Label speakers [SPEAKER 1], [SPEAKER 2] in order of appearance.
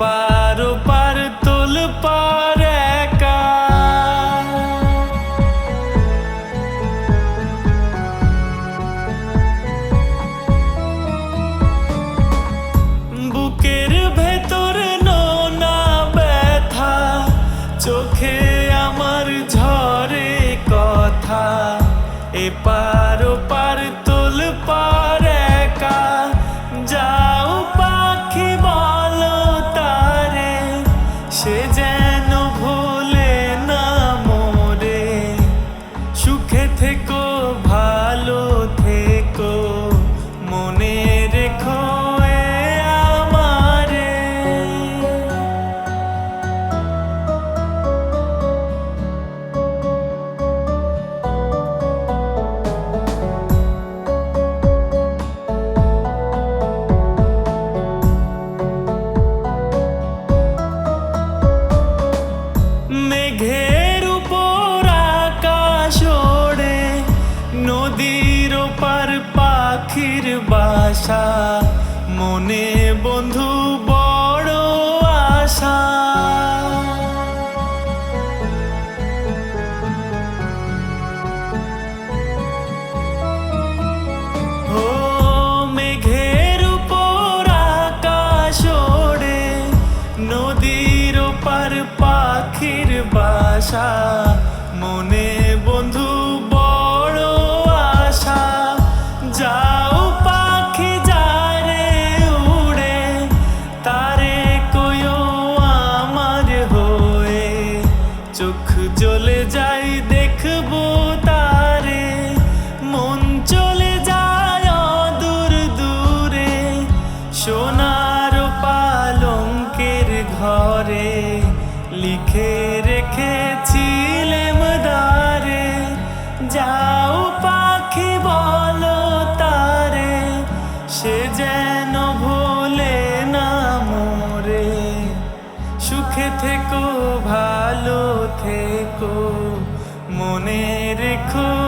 [SPEAKER 1] পারো পার, তোল পার একা। বুকের ভেতর নোনা ব্যথা, চোখে আমার ঝরে কথা। এপার পার সে বাসা মনে বন্ধু বড় আশা। ও মেঘের উপর আকাশ ওড়ে, নদীর ওপার পাখির বাসা, মনে লিখে রেখেছিলেম দারে যাও পাখি, বলো তারে, সে যেন ভোলে না মোরে। সুখে থেকো, ভালো থেকো, মনে রেখো